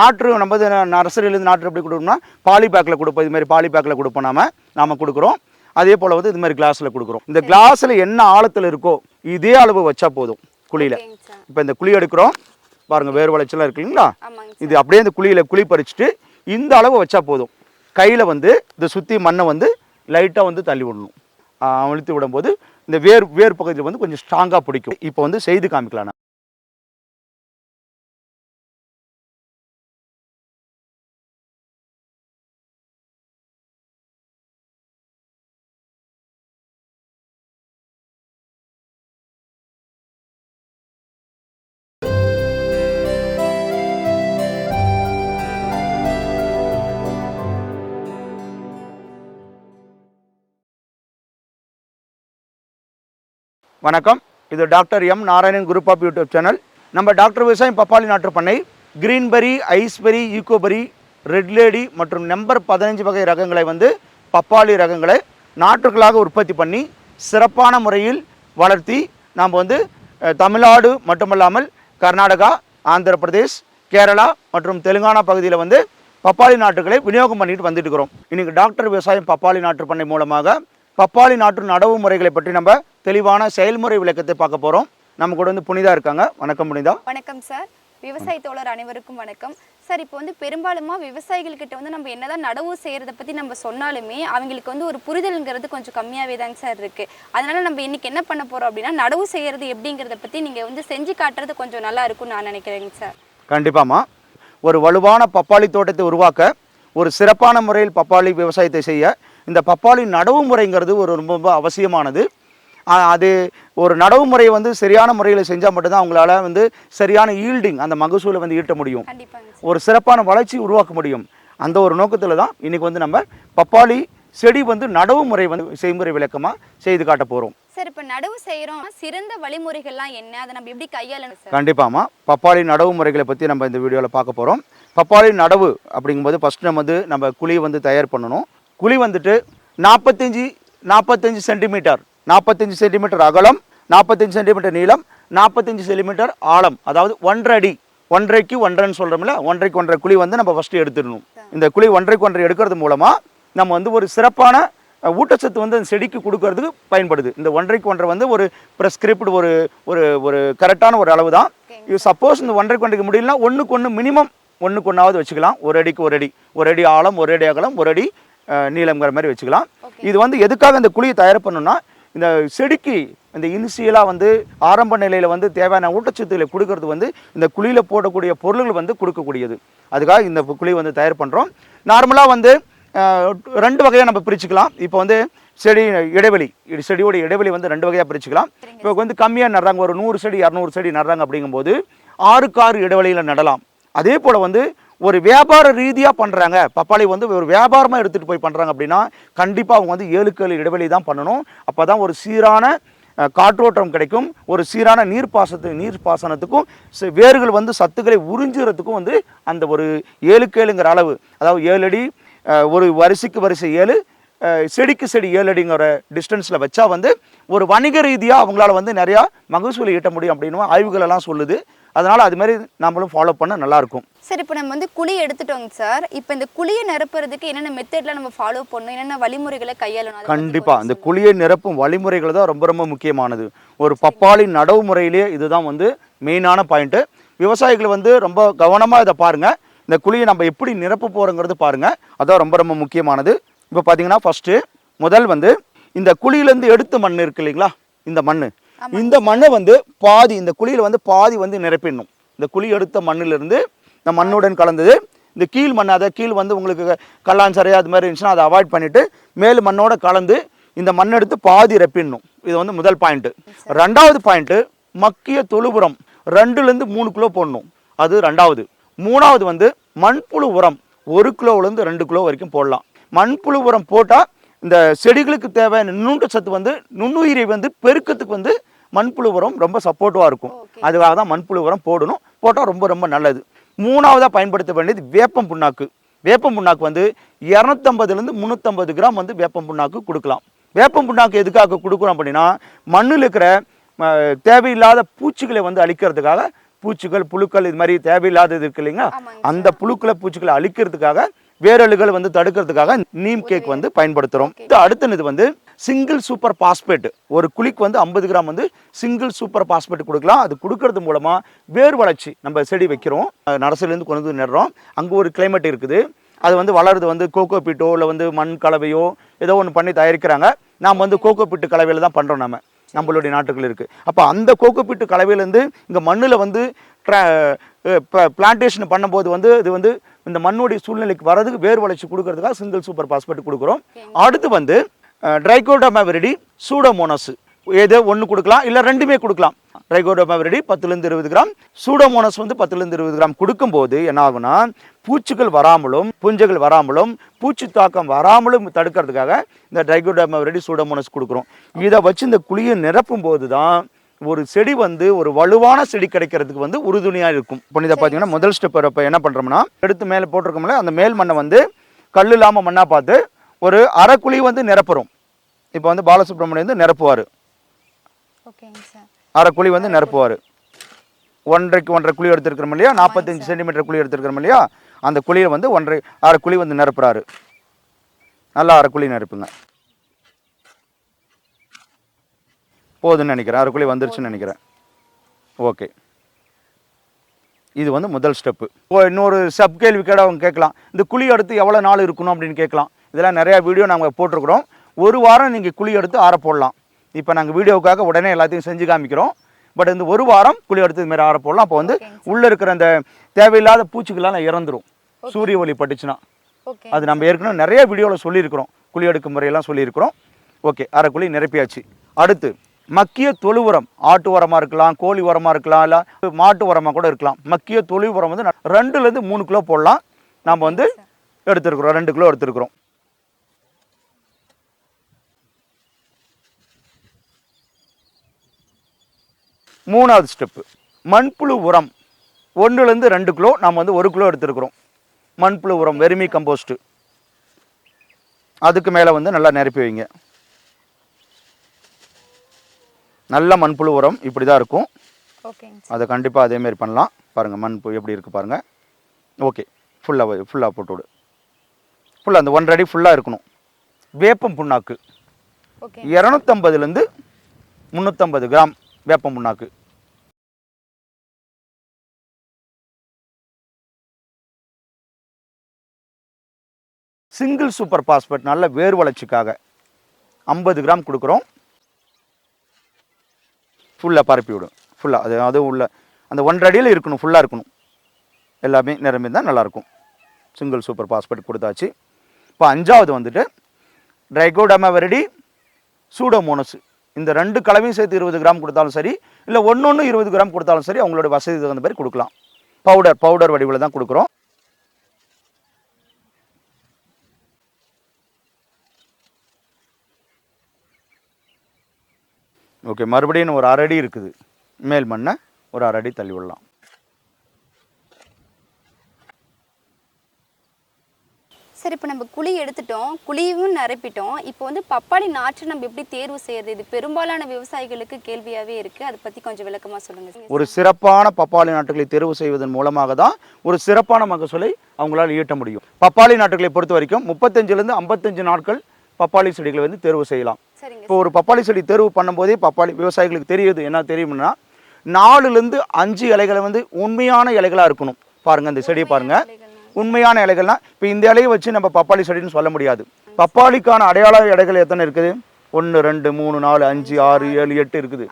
நாற்று நம்ம நர்சரியிலேருந்து நாற்று எப்படி கொடுக்கணும்னா பாலி பேக்கில் கொடுப்போம். இது மாதிரி பாலி பேக்கில் கொடுப்போம் நாம. நாம கொடுக்குறோம். அதே போல் வந்து இது மாதிரி கிளாஸில் கொடுக்குறோம். இந்த கிளாஸில் என்ன ஆழத்தில் இருக்கோ இதே அளவு வச்சா போதும் குழியில். இப்போ இந்த குழி எடுக்கிறோம். பாருங்கள் வேறு வளைச்சலாம் இருக்கு இல்லைங்களா? இது அப்படியே இந்த குழியில் குழி பறிச்சுட்டு இந்த அளவு வச்சா போதும். கையில் வந்து இதை சுற்றி மண்ணை வந்து லைட்டாக வந்து தள்ளி விடணும். அழுத்தி விடும்போது இந்த வேர் வேர் பகுதியில் வந்து கொஞ்சம் ஸ்ட்ராங்காக பிடிக்கும். இப்போ வந்து செய்து காமிக்கலாம் வணக்கம். இது doctor M Narayanan group of YouTube channel. நம்ம டாக்டர் விவசாயம் பப்பாளி நாட்டு பண்ணை green berry ice berry eco berry red lady மற்றும் நம்பர் பதினஞ்சு வகை ரகங்களை வந்து பப்பாளி ரகங்களை நாற்றுகளாக உற்பத்தி பண்ணி சிறப்பான முறையில் வளர்த்தி நாம் வந்து தமிழ்நாடு மட்டுமல்லாமல் கர்நாடகா ஆந்திர பிரதேஷ் கேரளா மற்றும் தெலுங்கானா பகுதியில் வந்து பப்பாளி நாட்டுகளை விநியோகம் பண்ணிட்டு வந்துட்டு இருக்கிறோம். இன்னைக்கு டாக்டர் விவசாயம் பப்பாளி நாட்டு பண்ணை மூலமாக பப்பாளி நாட்டு நடவு முறைகளை பற்றி நம்ம தெளிவான செயல்முறை விளக்கத்தை பார்க்க போகிறோம் நம்ம கூட வந்து புனிதா இருக்காங்க. வணக்கம் புனிதா. வணக்கம் சார். விவசாய தோழர் அனைவருக்கும் வணக்கம். சார் இப்போ வந்து பெரும்பாலுமா விவசாயிகள் கிட்ட வந்து நம்ம என்னதான் நடவு செய்யறத பத்தி நம்ம சொன்னாலுமே அவங்களுக்கு வந்து ஒரு புரிதல்ங்கிறது கொஞ்சம் கம்மியாவே தாங்க சார் இருக்கு. அதனால நம்ம இன்னைக்கு என்ன பண்ண போறோம் அப்படின்னா நடவு செய்யறது எப்படிங்கிறத பத்தி நீங்க வந்து செஞ்சு காட்டுறது கொஞ்சம் நல்லா இருக்கும்னு நான் நினைக்கிறேங்க சார். கண்டிப்பாம்மா. ஒரு வலுவான பப்பாளி தோட்டத்தை உருவாக்க ஒரு சிறப்பான முறையில் பப்பாளி விவசாயத்தை செய்ய இந்த பப்பாளி நடவு முறைங்கிறது ஒரு ரொம்ப ரொம்ப அவசியமானது. அது ஒரு நடவு முறையை வந்து சரியான முறையில் செஞ்சால் மட்டும்தான் அவங்களால வந்து சரியான ஈல்டிங் அந்த மகசூலை வந்து ஈட்ட முடியும். ஒரு சிறப்பான வளர்ச்சி உருவாக்க முடியும். அந்த ஒரு நோக்கத்தில் தான் இன்னைக்கு வந்து நம்ம பப்பாளி செடி வந்து நடவு முறை வந்து செய்முறை விளக்கமாக செய்து காட்ட போகிறோம் சார் இப்போ நடவு செய்யறோம் சிறந்த வழிமுறைகள்லாம் என்ன? அதை நம்ம எப்படி கையாளணும் சார்? கண்டிப்பாம்மா பப்பாளி நடவு முறைகளை பற்றி நம்ம இந்த வீடியோவில் பார்க்க போகிறோம் பப்பாளி நடவு அப்படிங்கும்போது ஃபஸ்ட் நம்ம வந்து நம்ம குழி வந்து தயார் பண்ணணும். குழி வந்துட்டு நாற்பத்தஞ்சு நாற்பத்தஞ்சு சென்டிமீட்டர். நாற்பத்தஞ்சு சென்டிமீட்டர் அகலம் நாற்பத்தஞ்சு சென்டிமீட்டர் நீளம் நாற்பத்தஞ்சு சென்டிமீட்டர் ஆழம். அதாவது ஒன்றரை அடி. ஒன்றைக்கு ஒன்றரைன்னு சொல்கிறோம்ல ஒன்றைக்கு ஒன்றரை குழி வந்து நம்ம ஃபஸ்ட்டு எடுத்துடணும். இந்த குழி ஒன்றைக்கு ஒன்றரை எடுக்கிறது மூலமாக நம்ம வந்து ஒரு சிறப்பான ஊட்டச்சத்து வந்து அந்த செடிக்கு கொடுக்கறதுக்கு பயன்படுது. இந்த ஒன்றைக்கு ஒன்றரை வந்து ஒரு ப்ரெஸ்கிரிப்ட் ஒரு ஒரு ஒரு கரெக்டான ஒரு அளவு தான் இது சப்போஸ் இந்த ஒன்றைக்கு ஒன்றைக்கு முடியலனா ஒன்றுக்கு ஒன்று மினிமம் ஒன்றுக்கு ஒன்றாவது வச்சுக்கலாம். ஒரு அடிக்கு ஒரு அடி. ஒரு அடி ஆழம் ஒரு அடி அகலம் ஒரு அடி நீளம்ங்கிற மாதிரி வச்சுக்கலாம். இது வந்து எதுக்காக இந்த குழியை தயார் பண்ணணும்னா இந்த செடிக்கு இந்த இனிஷியலாக வந்து ஆரம்ப நிலையில் வந்து தேவையான ஊட்டச்சத்துக்களை கொடுக்கறது வந்து இந்த குழியில் போடக்கூடிய பொருள்கள் வந்து கொடுக்கக்கூடியது. அதுக்காக இந்த குழி வந்து தயார் பண்ணுறோம் நார்மலாக வந்து ரெண்டு வகையாக நம்ம பிரிச்சுக்கலாம். இப்போ வந்து செடி இடைவெளி செடியோட இடைவெளி வந்து ரெண்டு வகையாக பிரிச்சுக்கலாம். இப்போ வந்து கம்மியாக நடுறாங்க ஒரு நூறு செடி இரநூறு செடி நடுறாங்க அப்படிங்கும்போது ஆறுக்கு ஆறு இடைவெளியில் நடலாம். அதே போல் வந்து ஒரு வியாபார ரீதியாக பண்ணுறாங்க பப்பாளி வந்து ஒரு வியாபாரமாக எடுத்துகிட்டு போய் பண்ணுறாங்க அப்படின்னா கண்டிப்பாக அவங்க வந்து ஏழுக்கு ஏழு இடைவெளி தான் பண்ணணும். அப்போ தான் ஒரு சீரான காற்றோட்டம் கிடைக்கும். ஒரு சீரான நீர் பாசத்து நீர் பாசனத்துக்கும் வேர்கள் வந்து சத்துக்களை உறிஞ்சுறதுக்கும் வந்து அந்த ஒரு ஏழுக்கு ஏழுங்கிற அளவு அதாவது ஏழு அடி ஒரு வரிசைக்கு வரிசை ஏழு செடிக்கு செடி ஏழு அடிங்கிற டிஸ்டன்ஸில் வச்சா வந்து ஒரு வணிக ரீதியாக அவங்களால வந்து நிறையா மகசூலை ஈட்ட முடியும் அப்படின்னு ஆய்வுகளெல்லாம் சொல்லுது. அதனால் அது மாதிரி நம்மளும் ஃபாலோ பண்ண நல்லாயிருக்கும் சார் இப்போ நம்ம வந்து குழி எடுத்துட்டோங்க சார். இப்போ இந்த குழியை நிரப்புறதுக்கு என்னென்ன மெத்தட்லாம் நம்ம ஃபாலோ பண்ணணும்? என்னென்ன வழிமுறைகளை கையாளணும்? கண்டிப்பாக இந்த குழியை நிரப்பும் வழிமுறைகள் தான் ரொம்ப ரொம்ப முக்கியமானது. ஒரு பப்பாளி நடவு முறையிலே இதுதான் வந்து மெயினான பாயிண்ட்டு விவசாயிகள் வந்து ரொம்ப கவனமாக இதை பாருங்கள் இந்த குழியை நம்ம எப்படி நிரப்ப போகிறோங்கிறது பாருங்கள் அதான் ரொம்ப ரொம்ப முக்கியமானது. இப்போ பார்த்தீங்கன்னா ஃபஸ்ட்டு முதல் வந்து இந்த குழியிலேருந்து எடுத்த மண் இருக்கு இல்லைங்களா? இந்த மண் இந்த மண்ணை வந்து பாதி இந்த குழியில் வந்து பாதி வந்து நிரப்பிடணும். இந்த குழி எடுத்த மண்ணிலிருந்து இந்த மண்ணுடன் கலந்தது. இந்த கீழ் மண் அதை கீழ் வந்து உங்களுக்கு கல்லாஞ்சரை அது மாதிரி இருந்துச்சுன்னா அதை அவாய்ட் பண்ணிவிட்டு மேல் மண்ணோட கலந்து இந்த மண் எடுத்து பாதி ரெப்பிடணும். இது வந்து முதல் பாயிண்ட்டு ரெண்டாவது பாயிண்ட்டு மக்கிய தொழுபுரம். ரெண்டுலேருந்து மூணு கிலோ போடணும். அது ரெண்டாவது. மூணாவது வந்து மண்புழு உரம். ஒரு கிலோவிலேருந்து ரெண்டு கிலோ வரைக்கும் போடலாம். மண்புழு உரம் போட்டால் இந்த செடிகளுக்கு தேவையான நுண்ணூட்ட சத்து வந்து நுண்ணுயிரை வந்து பெருக்கத்துக்கு வந்து மண்புழு உரம் ரொம்ப சப்போர்ட்டிவாக இருக்கும். அதுக்காக தான் மண்புழு உரம் போடணும். போட்டால் ரொம்ப ரொம்ப நல்லது. மூணாவதாக பயன்படுத்த வேண்டியது வேப்பம் புண்ணாக்கு. வேப்பம் புண்ணாக்கு வந்து இரநூத்தம்பதுலேருந்து முந்நூற்றம்பது கிராம் வந்து வேப்பம் புண்ணாக்கு கொடுக்கலாம். வேப்பம் புண்ணாக்கு எதுக்காக கொடுக்குறோம் அப்படின்னா மண்ணில் இருக்கிற தேவையில்லாத பூச்சிகளை வந்து அழிக்கிறதுக்காக பூச்சிகள் புழுக்கள் இது மாதிரி தேவையில்லாதது இருக்கு இல்லைங்களா? அந்த புழுக்களை பூச்சிகளை அழிக்கிறதுக்காக வேரலுகள் வந்து தடுக்கிறதுக்காக நீம் கேக் வந்து பயன்படுத்துகிறோம் இது அடுத்தது வந்து சிங்கிள் சூப்பர் பாஸ்பேட் ஒரு குழிக்கு வந்து ஐம்பது கிராம் வந்து சிங்கிள் சூப்பர் பாஸ்பேட் கொடுக்கலாம். அது கொடுக்கறது மூலமா வேர் வளர்ச்சி நம்ம செடி வைக்கிறோம். நர்சரிலேருந்து கொண்டு வந்து நடுறோம். அங்கே ஒரு கிளைமேட் இருக்குது. அது வந்து வளருது வந்து கோகோ பீட்டோ இல்லை வந்து மண் கலவையோ ஏதோ ஒன்று பண்ணி தயாரிக்கிறாங்க. நாம் வந்து கோகோ பீட்டு கலவையில் தான் பண்ணுறோம் நம்ம நம்மளுடைய நாட்டுகள் இருக்குது அப்போ அந்த கோகோ பீட்டு கலவையிலேருந்து இங்கே மண்ணில் வந்து பிளான்டேஷன் பண்ணும்போது வந்து இது வந்து இந்த மண்ணுடைய சூழ்நிலைக்கு வரதுக்கு வேர் வளர்ச்சி கொடுக்கறதுக்காக சிங்கிள் சூப்பர் பாஸ்பேட் கொடுக்குறோம். அடுத்து வந்து ட்ரைகோடோமாவிரிடி சூடோமோனஸ் ஏதோ ஒன்று கொடுக்கலாம் இல்லை ரெண்டுமே கொடுக்கலாம். ட்ரைகோடோமாவிரிடி பத்துலேருந்து இருபது கிராம். சூடோமோனஸ் வந்து பத்துலேருந்து இருபது கிராம். கொடுக்கும்போது என்ன ஆகும்னா பூச்சிகள் வராமலும் பூஞ்சைகள் வராமலும் பூச்சி தாக்கம் வராமலும் தடுக்கிறதுக்காக இந்த ட்ரைகோடோமாவிரிடி சூடோமோனஸ் கொடுக்குறோம். இதை வச்சு இந்த குழியை நிரப்பும் போது தான் ஒரு செடி வந்து ஒரு வலுவான செடி கிடைக்கிறதுக்கு வந்து உறுதுணையாக இருக்கும். இப்போ இதை பார்த்தீங்கன்னா முதல் ஸ்டெப் இப்போ என்ன பண்ணுறோம்னா எடுத்து மேலே போட்டிருக்கோம்ல அந்த மேல் மண்ணை வந்து கல் இல்லாமல் மண்ணாக பார்த்து ஒரு அரை குழி வந்து நிரப்புறோம். இப்போ வந்து பாலசுப்ரமணியம் வந்து நிரப்புவார். ஓகேங்க சார். அரை குழி வந்து நிரப்புவார். ஒன்றரைக்கு ஒன்றரை குழி எடுத்துருக்கிறோம் இல்லையா? நாற்பத்தஞ்சு சென்டிமீட்டர் குழி எடுத்துருக்கிறோம் இல்லையா? அந்த குழியை வந்து ஒன்றரை அரை குழி வந்து நிரப்புறாரு. நல்லா அரை குழி நிரப்புங்க. போதுன்னு நினைக்கிறேன். அரை குழி வந்துருச்சுன்னு நினைக்கிறேன். ஓகே. இது வந்து முதல் ஸ்டெப்பு. இப்போ இன்னொரு சப் கேள்வி கேட அவங்க கேட்கலாம். இந்த குழி எடுத்து எவ்வளோ நாள் இருக்கணும் அப்படின்னு கேட்கலாம். இதெல்லாம் நிறையா வீடியோ நாங்கள் போட்டிருக்கிறோம். ஒரு வாரம் நீங்கள் குழி எடுத்து ஆற போடலாம். இப்போ நாங்கள் வீடியோவுக்காக உடனே எல்லாத்தையும் செஞ்சு காமிக்கிறோம். பட் இந்த ஒரு வாரம் குழி எடுத்து இது மாதிரி ஆற போடலாம். அப்போ வந்து உள்ளே இருக்கிற அந்த தேவையில்லாத பூச்சிகள்லாம் இறந்துரும். சூரிய ஒளி பட்டுச்சுன்னா. அது நம்ம ஏற்கனவே நிறைய வீடியோவில் சொல்லியிருக்கிறோம். குழி எடுக்கும் முறையெல்லாம் சொல்லியிருக்கிறோம். ஓகே அரை குழி நிரப்பியாச்சு. அடுத்து மக்கிய தொழு உரம். ஆட்டு உரமாக இருக்கலாம் கோழி உரமாக இருக்கலாம் இல்லை மாட்டு உரமாக கூட இருக்கலாம். மக்கிய தொழு உரம் வந்து ரெண்டுலேருந்து மூணு கிலோ போடலாம். நாம் வந்து எடுத்துருக்குறோம். ரெண்டு கிலோ எடுத்துருக்குறோம். மூணாவது ஸ்டெப்பு மண்புழு உரம். ஒன்றுலேருந்து ரெண்டு கிலோ நாம் வந்து ஒரு கிலோ எடுத்துருக்குறோம். மண்புழு உரம் வெறுமி கம்போஸ்ட்டு அதுக்கு மேலே வந்து நல்லா நிரப்பி வைங்க. நல்ல மண்புழு உரம் இப்படி தான் இருக்கும். அதை கண்டிப்பாக அதேமாரி பண்ணலாம். பாருங்கள் மண்பு எப்படி இருக்குது பாருங்கள் ஓகே ஃபுல்லாக ஃபுல்லாக போட்டு விடு. ஃபுல்லாக அந்த ஒன்றரை அடி ஃபுல்லாக இருக்கணும். வேப்பம் புண்ணாக்கு. ஓகே இரநூத்தம்பதுலேருந்து முந்நூற்றம்பது கிராம் வேப்பம் புண்ணாக்கு. சிங்கிள் சூப்பர் பாஸ்பேட் நல்ல வேர் வளர்ச்சிக்காக ஐம்பது கிராம் கொடுக்குறோம். ஃபுல்லாக பரப்பி விடும். ஃபுல்லாக அது அதுவும் உள்ள அந்த ஒன்றரை அடியில் இருக்கணும் ஃபுல்லாக இருக்கணும். எல்லாமே நிரம்பி தான் நல்லாயிருக்கும். சிங்கிள் சூப்பர் பாஸ்பேட் கொடுத்தாச்சு. இப்போ அஞ்சாவது வந்துட்டு ட்ரைகோடமாவெரடி சூடோமோனஸ் இந்த ரெண்டு கலவையும் சேர்த்து இருபது கிராம் கொடுத்தாலும் சரி இல்லை ஒன்று ஒன்று இருபது கிராம் கொடுத்தாலும் சரி அவங்களோட வசதி தகுந்த மாதிரி கொடுக்கலாம். பவுடர் பவுடர் வடிவில் தான் கொடுக்குறோம். ஓகே மறுபடியும் ஒரு அரை அடி இருக்குது. மேல் மண்ணை ஒரு அரை அடி தள்ளி விடலாம். சரி இப்போ நம்ம குழி எடுத்துட்டோம் குழியும் நிரப்பிட்டோம். இப்போ வந்து பப்பாளி நாற்று நம்ம எப்படி தேர்வு செய்யறது? இது பெரும்பாலான விவசாயிகளுக்கு கேள்வியாவே இருக்கு. அதை பத்தி கொஞ்சம் விளக்கமா சொல்லுங்க ஒரு சிறப்பான பப்பாளி நாட்டுகளை தேர்வு செய்வதன் மூலமாக தான் ஒரு சிறப்பான மகசூலை அவங்களால் ஈட்ட முடியும். பப்பாளி நாட்டுகளை பொறுத்த வரைக்கும் முப்பத்தஞ்சுலேருந்து ஐம்பத்தஞ்சு நாட்கள் பப்பாளி செடிகளை வந்து தேர்வு செய்யலாம். இப்போ ஒரு பப்பாளி செடி தேர்வு பண்ணும்போதே பப்பாளி விவசாயிகளுக்கு தெரியுது என்ன தெரியும்னா நாலுலேருந்து அஞ்சு இலைகளை வந்து உண்மையான இலைகளாக இருக்கணும். பாருங்கள் இந்த செடியை பாருங்கள்? உண்மையான இலைகள்னா இப்போ இந்த இலையை வச்சு நம்ம பப்பாளி செடின்னு சொல்ல முடியாது. பப்பாளிக்கான அடையாள இலைகள் எத்தனை இருக்குது? ஒன்று ரெண்டு மூணு நாலு அஞ்சு ஆறு ஏழு எட்டு இருக்குது.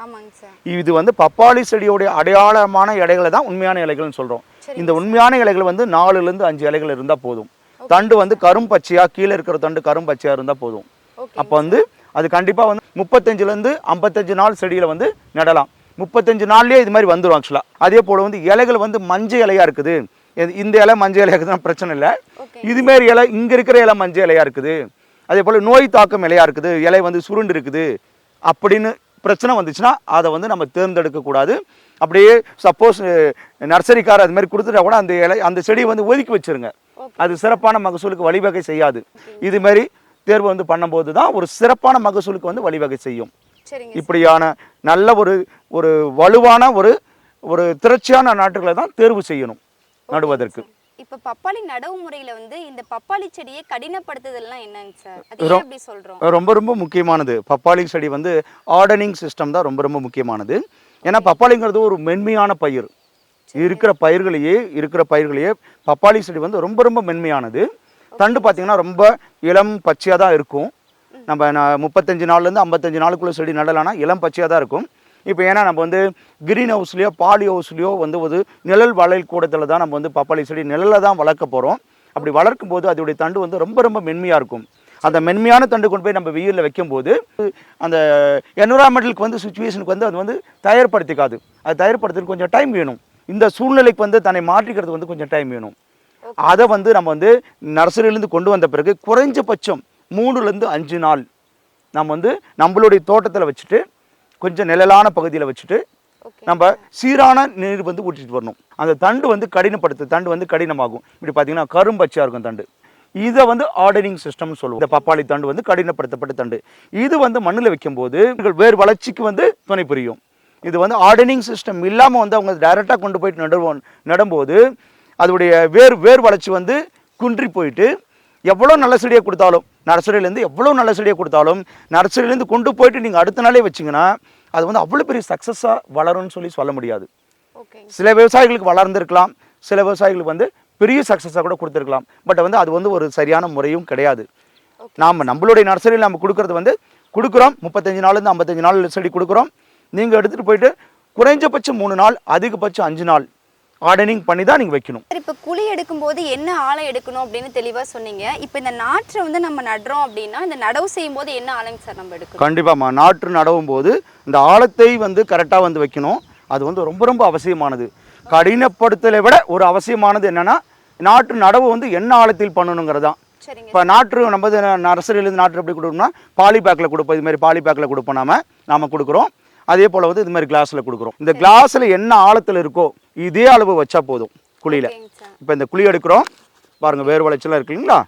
இது வந்து பப்பாளி செடியோடைய அடையாளமான இலைகளை தான் உண்மையான இலைகள்னு சொல்கிறோம் இந்த உண்மையான இலைகள் வந்து நாலுலேருந்து அஞ்சு இலைகள் இருந்தால் போதும். தண்டு வந்து கரும் பச்சையாக கீழே இருக்கிற தண்டு கரும் பச்சையாக இருந்தால் போதும் அப்போ வந்து அது கண்டிப்பாக வந்து முப்பத்தஞ்சுலேருந்து ஐம்பத்தஞ்சு நாள் செடியில் வந்து நடலாம். முப்பத்தஞ்சு நாள்லேயே இது மாதிரி வந்துடும் ஆக்சுவலாக அதே போல் வந்து இலைகள் வந்து மஞ்சள் இலையாக இருக்குது. இந்த இலை மஞ்சள் இலையாக இருக்குதுன்னா பிரச்சனை இல்லை. இதுமாரி இலை இங்கே இருக்கிற இலை மஞ்சள் இலையாக இருக்குது. அதே போல் நோய் தாக்கம் இலையாக இருக்குது. இலை வந்து சுருண்டு இருக்குது. அப்படின்னு பிரச்சனை வந்துச்சுன்னா அதை வந்து நம்ம தேர்ந்தெடுக்கக்கூடாது அப்படியே சப்போஸ் நர்சரிக்கார் அது மாதிரி கொடுத்துட்டா கூட அந்த இலை அந்த செடியை வந்து ஒதுக்கி வச்சிருங்க. அது சிறப்பான மகசூலுக்கு வழிவகை செய்யாது. இது மாதிரி தேர்வு வந்து பண்ணும்போது தான் ஒரு சிறப்பான மகசூலுக்கு வந்து வழிவகை செய்யும். இப்படியான நல்ல ஒரு ஒரு வலுவான ஒரு ஒரு திரட்சியான நாற்றுகளை தான் தேர்வு செய்யணும் நடுவதற்கு. இப்ப பப்பாளி நடவு முறையில வந்து இந்த பப்பாளி செடியை கடினப்படுத்துதல்லாம் என்னங்க சார்? ரொம்ப ரொம்ப முக்கியமானது. பப்பாளி செடி வந்து ஆர்டனிங் சிஸ்டம் தான் ரொம்ப ரொம்ப முக்கியமானது. ஏன்னா பப்பாளிங்கிறது ஒரு மென்மையான பயிர். இருக்கிற பயிர்களையே இருக்கிற பயிர்களையே பப்பாளி செடி வந்து ரொம்ப ரொம்ப மென்மையானது. தண்டு பார்த்தீங்கன்னா ரொம்ப இளம் பச்சையாக தான் இருக்கும். நம்ம முப்பத்தஞ்சு நாள்லேருந்து ஐம்பத்தஞ்சு நாளுக்குள்ளே செடி நடலாம்னா இளம் பச்சையாக தான் இருக்கும். இப்போ ஏன்னா நம்ம வந்து கிரீன் ஹவுஸ்லேயோ பாலி ஹவுஸ்லேயோ வந்து ஒரு நிழல் வளையல் கூடத்தில் தான் நம்ம வந்து பப்பாளி செடி நிழலில் தான் வளர்க்க போகிறோம் அப்படி வளர்க்கும் போது அதோடைய தண்டு வந்து ரொம்ப ரொம்ப மென்மையாக இருக்கும். அந்த மென்மையான தண்டு கொண்டு போய் நம்ம வெயிலில் வைக்கும்போது அந்த என்விரான்மெண்டலுக்கு வந்து சுச்சுவேஷனுக்கு வந்து அது வந்து தயார்படுத்திக்காது. அது தயார்படுத்துறதுக்கு கொஞ்சம் டைம் வேணும். இந்த சூழ்நிலைக்கு வந்து தன்னை மாற்றிக்கிறது வந்து கொஞ்சம் டைம் வேணும். அதை வந்து நம்ம வந்து நர்சரியிலேருந்து கொண்டு வந்த பிறகு குறைஞ்சபட்சம் மூணுலேருந்து அஞ்சு நாள் நம்ம வந்து நம்மளுடைய தோட்டத்தில் வச்சுட்டு கொஞ்சம் நிழலான பகுதியில் வச்சுட்டு நம்ம சீரான நீர் வந்து ஊற்றிட்டு வரணும். அந்த தண்டு வந்து கடினப்படுத்து தண்டு வந்து கடினமாகும். இப்படி பார்த்தீங்கன்னா கரும்பச்சையாக இருக்கும் தண்டு. இதை வந்து ஆர்டரிங் சிஸ்டம்னு சொல்லுவோம். இந்த பப்பாளி தண்டு வந்து கடினப்படுத்தப்பட்ட தண்டு. இது வந்து மண்ணில் வைக்கும்போது வேர் வளர்ச்சிக்கு வந்து துணை புரியும். இது வந்து ஆர்டனிங் சிஸ்டம் இல்லாமல் வந்து அவங்க டைரெக்டாக கொண்டு போயிட்டு நடுவோம் நடும்போது அதோடைய வேர் வேர் வளர்ச்சி வந்து குன்றி போயிட்டு எவ்வளோ நல்ல செடியை கொடுத்தாலும் நர்சரியிலேருந்து எவ்வளோ நல்ல செடியை கொடுத்தாலும் நர்சரியிலேருந்து கொண்டு போயிட்டு நீங்கள் அடுத்த நாளே வச்சிங்கன்னா அது வந்து அவ்வளோ பெரிய சக்ஸஸாக வளரும்னு சொல்லி சொல்ல முடியாது. சில விவசாயிகளுக்கு வளர்ந்துருக்கலாம் சில விவசாயிகளுக்கு வந்து பெரிய சக்ஸஸாக கூட கொடுத்துருக்கலாம் பட் வந்து அது வந்து ஒரு சரியான முறையும் கிடையாது. நாம் நம்மளுடைய நர்சரியில் நம்ம கொடுக்கறது வந்து கொடுக்குறோம் முப்பத்தஞ்சு நாள்லேருந்து ஐம்பத்தஞ்சு நாள் செடி கொடுக்குறோம். நீங்கள் எடுத்துகிட்டு போயிட்டு குறைஞ்சபட்சம் மூணு நாள் அதிகபட்சம் அஞ்சு நாள் ஆர்டனிங் பண்ணி தான் நீங்கள் வைக்கணும். இப்போ குழி எடுக்கும்போது என்ன ஆழை எடுக்கணும் அப்படின்னு தெளிவாக சொன்னீங்க. இப்போ இந்த நாற்றை வந்து நம்ம நடுறோம் அப்படின்னா இந்த நடவு செய்யும் போது என்ன ஆழைங்க சார் நம்ம எடுக்கணும்? கண்டிப்பாம்மா. நாற்று நடவும் போது இந்த ஆழத்தை வந்து கரெக்டாக வந்து வைக்கணும். அது வந்து ரொம்ப ரொம்ப அவசியமானது. கடினப்படுத்தலை விட ஒரு அவசியமானது என்னன்னா நாற்று நடவு வந்து என்ன ஆழத்தில் பண்ணணுங்கிறது. தான் இப்போ நாற்று நம்ம நர்சரியிலேருந்து நாற்று எப்படி கொடுக்கணும்னா பாலி பேக்கில் கொடுப்போம். இது மாதிரி பாலி பேக்கில் கொடுப்போம் நாம. நாம கொடுக்குறோம். அதே போல் வந்து இது மாதிரி கிளாஸில் கொடுக்குறோம். இந்த கிளாஸில் என்ன ஆழத்தில் இருக்கோ இதே அளவு வச்சா போதும் குழியில். இப்போ இந்த குழி எடுக்கிறோம். பாருங்க வேறு வளைச்சலாம் இருக்கு இல்லைங்களா?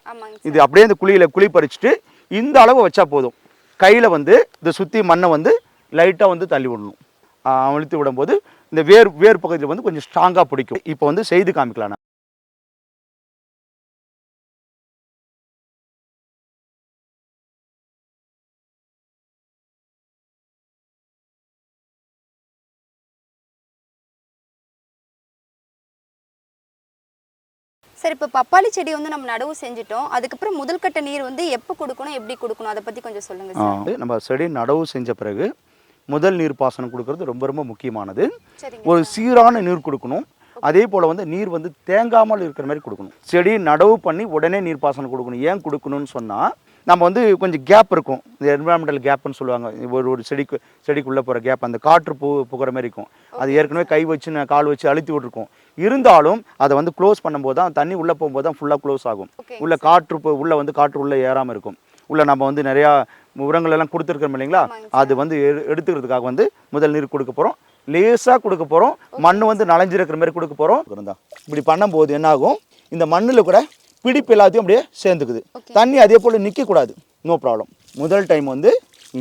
இது அப்படியே இந்த குழியில் குழி பறிச்சுட்டு இந்த அளவு வச்சா போதும். கையில் வந்து இதை சுற்றி மண்ணை வந்து லைட்டாக வந்து தள்ளி விடணும். அழுத்தி விடும்போது இந்த வேர் வேர் பகுதியில் வந்து கொஞ்சம் ஸ்ட்ராங்காக பிடிக்கும். இப்போ வந்து செய்து காமிக்கலாம் சார் இப்போ பப்பாளி செடி வந்து நம்ம நடவு செஞ்சுட்டோம். அதுக்கப்புறம் முதல் கட்ட நீர் வந்து எப்போ கொடுக்கணும் எப்படி கொடுக்கணும்? அதை பற்றி கொஞ்சம் சொல்லுங்க ஆ, சார். நம்ம செடி நடவு செஞ்ச பிறகு முதல் நீர் பாசனம் கொடுக்கறது ரொம்ப ரொம்ப முக்கியமானது. ஒரு சீரான நீர் கொடுக்கணும். அதே போல் வந்து நீர் வந்து தேங்காமல் இருக்கிற மாதிரி கொடுக்கணும். செடி நடவு பண்ணி உடனே நீர் பாசனம் கொடுக்கணும். ஏன் கொடுக்கணும்னு சொன்னால் நம்ம வந்து கொஞ்சம் கேப் இருக்கும். இந்த என்விரான்மெண்டல் கேப்னு சொல்லுவாங்க. ஒரு ஒரு செடிக்கு செடிக்குள்ளே போகிற கேப் அந்த காற்று பு புகிற மாதிரி இருக்கும். அது ஏற்கனவே கை வச்சு நான் கால் வச்சு அழுத்தி விட்டுருக்கோம். இருந்தாலும் அதை வந்து க்ளோஸ் பண்ணும்போது தான் தண்ணி உள்ளே போகும்போது தான் ஃபுல்லாக க்ளோஸ் ஆகும். உள்ள காற்று உள்ள வந்து காற்று உள்ளே ஏறாமல் இருக்கும். உள்ள நம்ம வந்து நிறையா உரங்கள் எல்லாம் கொடுத்துருக்கோம் இல்லைங்களா? அது வந்து எடு- எடுத்துக்கிறதுக்காக வந்து முதல் நீர் கொடுக்க போகிறோம் லேசாக கொடுக்க போகிறோம் மண் வந்து நனைஞ்சிருக்கிற மாதிரி கொடுக்க போகிறோம் இப்படி பண்ணும்போது என்ன ஆகும் இந்த மண்ணில் கூட பிடிப்பு எல்லாத்தையும் அப்படியே சேர்ந்துக்குது. தண்ணி அதே போல் நிற்கக்கூடாது நோ ப்ராப்ளம் முதல் டைம் வந்து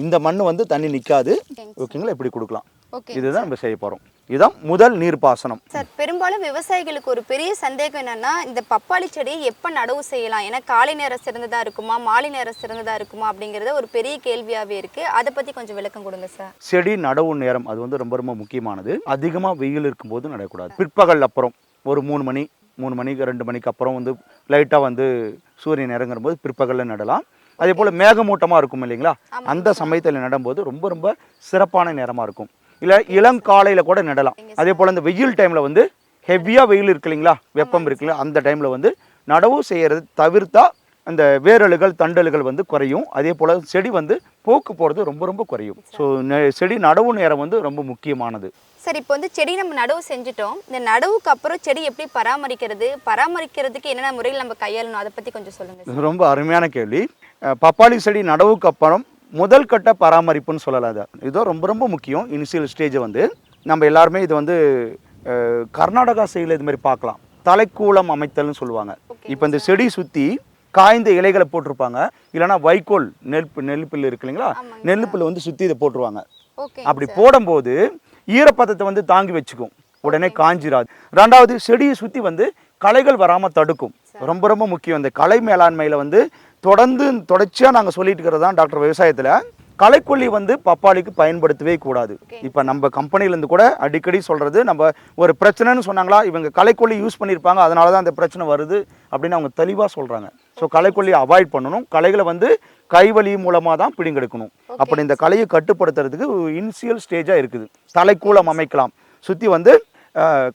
இந்த மண் வந்து தண்ணி நிற்காது ஓகேங்க ஓகேங்களா இப்படி கொடுக்கலாம். இதுதான் நம்ம செய்ய போகிறோம் இதுதான் முதல் நீர் பாசனம் சார் பெரும்பாலும் விவசாயிகளுக்கு ஒரு பெரிய சந்தேகம் என்னன்னா இந்த பப்பாளி செடியை எப்போ நடவு செய்யலாம்? ஏன்னா காலை நேரம் சிறந்ததா இருக்குமா? மாலை நேரம் சிறந்ததா இருக்குமா? அப்படிங்கிறது ஒரு பெரிய கேள்வியாகவே இருக்கு. அதை பற்றி கொஞ்சம் விளக்கம் கொடுங்க சார் செடி நடவு நேரம் அது வந்து ரொம்ப ரொம்ப முக்கியமானது. அதிகமாக வெயில் இருக்கும்போது நடக்கூடாது பிற்பகல் அப்புறம் ஒரு மூணு மணி மூணு மணிக்கு ரெண்டு மணிக்கு அப்புறம் வந்து லைட்டாக வந்து சூரியன் இறங்குற போது பிற்பகலில் நடலாம். அதே போல் மேகமூட்டமாக இருக்கும் இல்லைங்களா? அந்த சமயத்தில் நடும்போது ரொம்ப ரொம்ப சிறப்பான நேரமாக இருக்கும். இல்லை இளங்காலையில் கூட நடலாம். அதே போல் இந்த வெயில் டைமில் வந்து ஹெவியாக வெயில் இருக்கு இல்லைங்களா? வெப்பம் இருக்குல்ல அந்த டைமில் வந்து நடவு செய்கிறது தவிர்த்தா அந்த வேரலுகள் தண்டலுகள் வந்து குறையும். அதே போல் செடி வந்து போக்கு போகிறது ரொம்ப ரொம்ப குறையும். ஸோ செடி நடவு நேரம் வந்து ரொம்ப முக்கியமானது. சார் இப்போ வந்து செடி நம்ம நடவு செஞ்சுட்டோம். இந்த நடவுக்கு அப்புறம் செடி எப்படி பராமரிக்கிறது? பராமரிக்கிறதுக்கு என்னென்ன முறையில் நம்ம கையாளணும்? அதை பற்றி கொஞ்சம் சொல்லுங்க சார். இது ரொம்ப அருமையான கேள்வி. பப்பாளி செடி நடவுக்கு அப்புறம் முதல் கட்ட பராமரிப்புன்னு சொல்லலாம் அதை இதோ ரொம்ப ரொம்ப முக்கியம். இனிஷியல் ஸ்டேஜ் வந்து நம்ம எல்லாருமே இது வந்து கர்நாடகா சைடில் இது மாதிரி பார்க்கலாம். தலைக்கூலம் அமைத்தல்னு சொல்லுவாங்க. இப்போ இந்த செடி சுற்றி காய்ந்த இலைகளை போட்டிருப்பாங்க. இல்லைன்னா வைக்கோல் நெல் நெல்லுப்புல் இருக்கு இல்லைங்களா? ஆமாங்க நெல்லுப்புல் வந்து சுற்றி இதை போட்டுருவாங்க. அப்படி போடும்போது ஈரப்பதத்தை வந்து தாங்கி வச்சுக்கும். உடனே காஞ்சிராது. ரெண்டாவது செடியை சுற்றி வந்து களைகள் வராமல் தடுக்கும். ரொம்ப ரொம்ப முக்கியம். இந்த கலை மேலாண்மையில் வந்து தொடர்ந்து தொடர்ச்சியாக நாங்கள் சொல்லிட்டு இருக்கிறது தான் டாக்டர் விவசாயத்தில். களைக்கொல்லி வந்து பப்பாளிக்கு பயன்படுத்தவே கூடாது. இப்போ நம்ம கம்பெனிலேருந்து கூட அடிக்கடி சொல்கிறது நம்ம ஒரு பிரச்சனைன்னு சொன்னாங்களா இவங்க களைக்கொல்லி யூஸ் பண்ணியிருப்பாங்க அதனால தான் அந்த பிரச்சனை வருது அப்படின்னு அவங்க தெளிவாக சொல்கிறாங்க ஸோ களைக்கொல்லியை அவாய்ட் பண்ணணும். களைகளை வந்து கைவலி மூலமாக தான் பிடிங்கெடுக்கணும். அப்படி இந்த கலையை கட்டுப்படுத்துறதுக்கு இனிஷியல் ஸ்டேஜாக இருக்குது. தலைக்கூலம் அமைக்கலாம். சுற்றி வந்து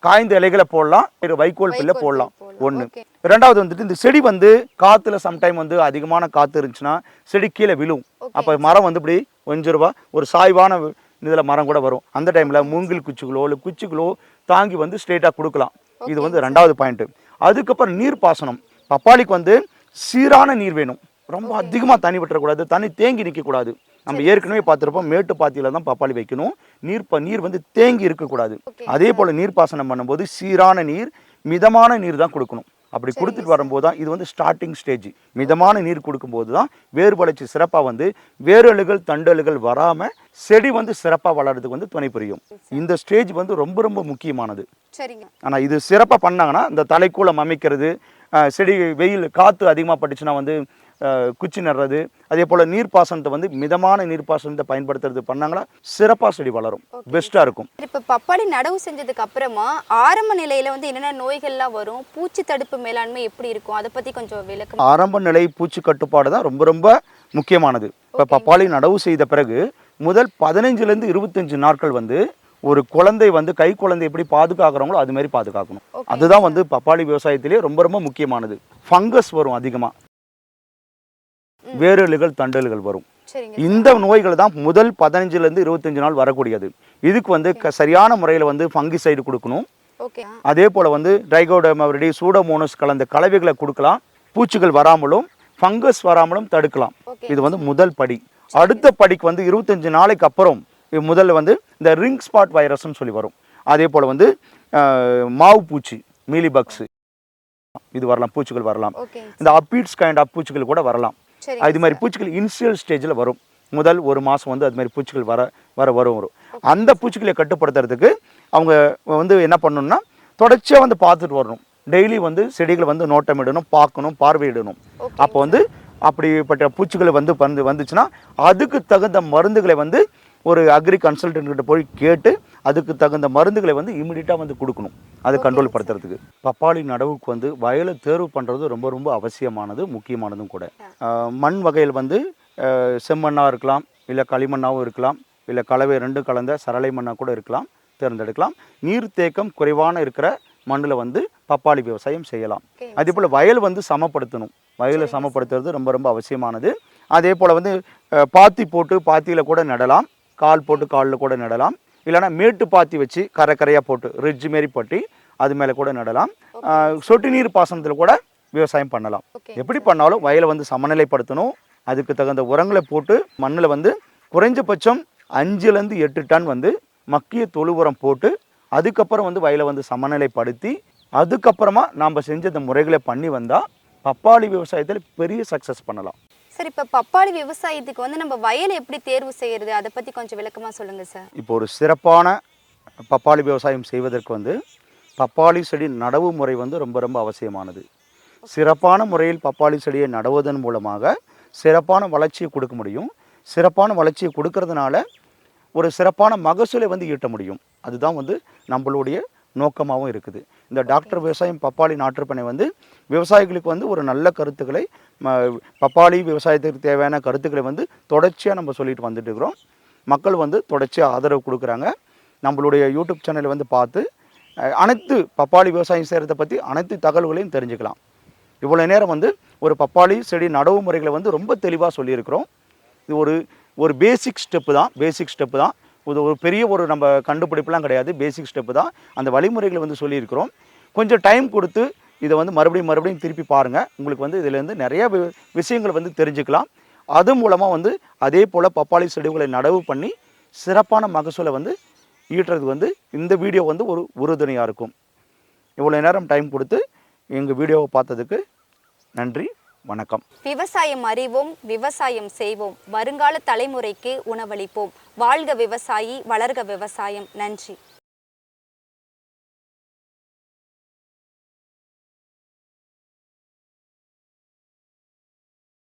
காய்ந்த இலைகளை போடலாம். வைக்கோல் பில்லை போடலாம். ஒன்று. ரெண்டாவது வந்துட்டு இந்த செடி வந்து காற்றுல சம்டைம் வந்து அதிகமான காற்று இருந்துச்சுன்னா செடி கீழே விழும். அப்போ மரம் வந்து இப்படி கொஞ்சம் ரூபா ஒரு சாய்வான இதில் மரம் கூட வரும். அந்த டைமில் மூங்கில் குச்சிகளோ இல்லை குச்சிகளோ தாங்கி வந்து ஸ்ட்ரெயிட்டாக கொடுக்கலாம். இது வந்து ரெண்டாவது பாயிண்ட்டு அதுக்கப்புறம் நீர் பாசனம் பப்பாளிக்கு வந்து சீரான நீர் வேணும். ரொம்ப அதிகமாக தண்ணி விட்டுறக்கூடாது தண்ணி தேங்கி நிற்கக்கூடாது. நம்ம ஏற்கனவே பார்த்துருப்போம் மேட்டு பாத்தியில் தான் பப்பாளி வைக்கணும். நீர் ப நீர் வந்து தேங்கி இருக்கக்கூடாது. அதே போல் நீர் பாசனம் பண்ணும்போது சீரான நீர் மிதமான நீர் தான் கொடுக்கணும். அப்படி கொடுத்துட்டு வரும்போது தான் இது வந்து ஸ்டார்டிங் ஸ்டேஜ் மிதமான நீர் கொடுக்கும்போது தான் வேர் வளர்ச்சி சிறப்பாக வந்து வேரலுகள் தண்டலுகள் வராமல் செடி வந்து சிறப்பாக வளர்றதுக்கு வந்து துணை புரியும். இந்த ஸ்டேஜ் வந்து ரொம்ப ரொம்ப முக்கியமானது. சரிங்க. ஆனால் இது சிறப்பாக பண்ணாங்கன்னா இந்த தலைக்கூலம் அமைக்கிறது செடி வெயில் காற்று அதிகமாக பட்டுச்சுன்னா வந்து குச்சி நடுறது அதே போல் நீர்ப்பாசனத்தை வந்து மிதமான நீர்ப்பாசனத்தை பயன்படுத்துறது பண்ணாங்கன்னா சிறப்பாக செடி வளரும். பெஸ்ட்டாக இருக்கும். இப்ப பப்பாளி நடவு செஞ்சதுக்கு அப்புறமா ஆரம்ப நிலையில வந்து என்னென்ன நோய்கள்லாம் வரும்? பூச்சி தடுப்பு மேலாண்மை எப்படி இருக்கும்? அதை பத்தி கொஞ்சம் விளக்கம் ஆரம்ப நிலை பூச்சி கட்டுப்பாடு தான் ரொம்ப ரொம்ப முக்கியமானது. இப்போ பப்பாளி நடவு செய்த பிறகு முதல் பதினஞ்சுலேருந்து இருபத்தஞ்சு நாட்கள் வந்து ஒரு குழந்தை வந்து கை குழந்தை எப்படி பாதுகாக்கிறவங்களோ அது மாதிரி பாதுகாக்கணும். அதுதான் வந்து பப்பாளி விவசாயத்திலே ரொம்ப ரொம்ப முக்கியமானது. ஃபங்கஸ் வரும் அதிகமாக வேரலுகள் தண்டல்கள் வரும். இந்த நோய்கள் தான் முதல் பதினஞ்சுலேருந்து இருபத்தஞ்சு நாள் வரக்கூடியது. இதுக்கு வந்து சரியான முறையில் வந்து ஃபங்கிசைடு கொடுக்கணும். அதே போல் வந்து ட்ரைகோடமவரிடி சூடோமோனஸ் கலந்த கலவைகளை கொடுக்கலாம். பூச்சிகள் வராமலும் ஃபங்கஸ் வராமலும் தடுக்கலாம். இது வந்து முதல் படி. அடுத்த படிக்கு வந்து இருபத்தஞ்சு நாளைக்கு அப்புறம் முதல்ல வந்து இந்த ரிங் ஸ்பாட் வைரஸ்னு சொல்லி வரும். அதே போல் வந்து மாவு பூச்சி மீலிபக்ஸ் இது வரலாம் பூச்சிகள் வரலாம். இந்த அப்பீட்ஸ் கைண்ட் ஆஃப் பூச்சிகள் கூட வரலாம். இது மாதிரி பூச்சிகள் இனிஷியல் ஸ்டேஜில் வரும். முதல் ஒரு மாதம் வந்து அது மாதிரி பூச்சிகள் வர வர வரும் வரும். அந்த பூச்சிகளை கட்டுப்படுத்துறதுக்கு அவங்க வந்து என்ன பண்ணணும்னா தொடர்ச்சியாக வந்து பார்த்துட்டு வரணும். டெய்லி வந்து செடிகளை வந்து நோட்டமிடணும் பார்க்கணும் பார்வையிடணும். அப்போ வந்து அப்படிப்பட்ட பூச்சிகள் வந்து வந்து வந்துச்சுன்னா அதுக்கு தகுந்த மருந்துகளை வந்து ஒரு அக்ரி கன்சல்டன்ட் கிட்ட போய் கேட்டு அதுக்கு தகுந்த மருந்துகளை வந்து இமிடியட்டாக வந்து கொடுக்கணும். அதை கண்ட்ரோல் படுத்துறதுக்கு பப்பாளி நடவுக்கு வந்து வயலை தேர்வு பண்ணுறது ரொம்ப ரொம்ப அவசியமானது முக்கியமானதும் கூட. மண் வகையில் வந்து செம்மண்ணாக இருக்கலாம் இல்லை களிமண்ணாகவும் இருக்கலாம் இல்லை கலவை ரெண்டும் கலந்த சரளை மண்ணாக கூட இருக்கலாம் தேர்ந்தெடுக்கலாம். நீர் தேக்கம் குறைவான இருக்கிற மண்ணில் வந்து பப்பாளி விவசாயம் செய்யலாம். அதே போல் வயல் வந்து சமப்படுத்தணும். வயலை சமப்படுத்துறது ரொம்ப ரொம்ப அவசியமானது. அதே போல் வந்து பாத்தி போட்டு பாத்தியில் கூட நடலாம். கால் போட்டு காலில் கூட நடலாம். இல்லைன்னா மேட்டு பாத்தி வச்சு கரை கரையாக போட்டு ரிட்ஜ் மாரி பட்டி அது மேலே கூட நடலாம். சொட்டு நீர் பாசனத்தில் கூட விவசாயம் பண்ணலாம். எப்படி பண்ணாலும் வயலை வந்து சமநிலைப்படுத்தணும். அதுக்கு தகுந்த உரங்களை போட்டு மண்ணில் வந்து குறைஞ்சபட்சம் அஞ்சுலேருந்து எட்டு டன் வந்து மக்கிய தொழு உரம் போட்டு அதுக்கப்புறம் வந்து வயலை வந்து சமநிலைப்படுத்தி அதுக்கப்புறமா நாம் செஞ்ச இந்த முறைகளை பண்ணி வந்தால் பப்பாளி விவசாயத்தில் பெரிய சக்ஸஸ் பண்ணலாம். சார் இப்ப பப்பாளி விவசாயத்துக்கு வந்து நம்ம வயலை எப்படி தேர்வு செய்யறது? அதை பத்தி கொஞ்சம் விளக்கமா சொல்லுங்க சார். இப்போ ஒரு சிறப்பான பப்பாளி விவசாயம் செய்வதற்கு வந்து பப்பாளி செடி நடவு முறை வந்து ரொம்ப ரொம்ப அவசியமானது. சிறப்பான முறையில் பப்பாளி செடியை நடுவதன் மூலமாக சிறப்பான வளர்ச்சியை கொடுக்க முடியும். சிறப்பான வளர்ச்சியை கொடுக்கறதுனால ஒரு சிறப்பான மகசூலை வந்து ஈட்ட முடியும். அதுதான் வந்து நம்மளுடைய நோக்கமாகவும் இருக்குது. இந்த டாக்டர் விவசாயம் பப்பாளி நாற்றுப்பனை வந்து விவசாயிகளுக்கு வந்து ஒரு நல்ல கருத்துக்களை பப்பாளி விவசாயத்துக்கு தேவையான கருத்துக்களை வந்து தொடர்ச்சியாக நம்ம சொல்லிட்டு வந்துட்டு இருக்கிறோம் மக்கள் வந்து தொடர்ச்சியாக ஆதரவு கொடுக்குறாங்க. நம்மளுடைய யூடியூப் சேனலை வந்து பார்த்து அனைத்து பப்பாளி விவசாயம் செய்கிறத பற்றி அனைத்து தகவல்களையும் தெரிஞ்சுக்கலாம். இவ்வளோ நேரம் வந்து ஒரு பப்பாளி செடி நடவு முறைகளை வந்து ரொம்ப தெளிவாக சொல்லியிருக்கிறோம். இது ஒரு ஒரு பேசிக் ஸ்டெப்பு தான் பேசிக் ஸ்டெப்பு தான். இது ஒரு பெரிய ஒரு நம்ம கண்டுபிடிப்புலாம் கிடையாது. பேசிக் ஸ்டெப்பு தான். அந்த வழிமுறைகளை வந்து சொல்லியிருக்கிறோம். கொஞ்சம் டைம் கொடுத்து இதை வந்து மறுபடியும் மறுபடியும் திருப்பி பாருங்கள் உங்களுக்கு வந்து இதுலேருந்து நிறைய வி- விஷயங்கள் வந்து தெரிஞ்சுக்கலாம். அது மூலமாக வந்து அதே போல் பப்பாளி செடிகளை நடவு பண்ணி சிறப்பான மகசூலை வந்து ஈட்டுறது வந்து இந்த வீடியோ வந்து ஒரு உறுதுணையாக இருக்கும். இவ்வளோ நேரம் டைம் கொடுத்து எங்கள் வீடியோவை பார்த்ததுக்கு நன்றி. வணக்கம். விவசாயம் அறிவோம் விவசாயம் செய்வோம். வருங்கால தலைமுறைக்கு உணவளிப்போம். வாழ்க விவசாயி வளர்க விவசாயம். நன்றி.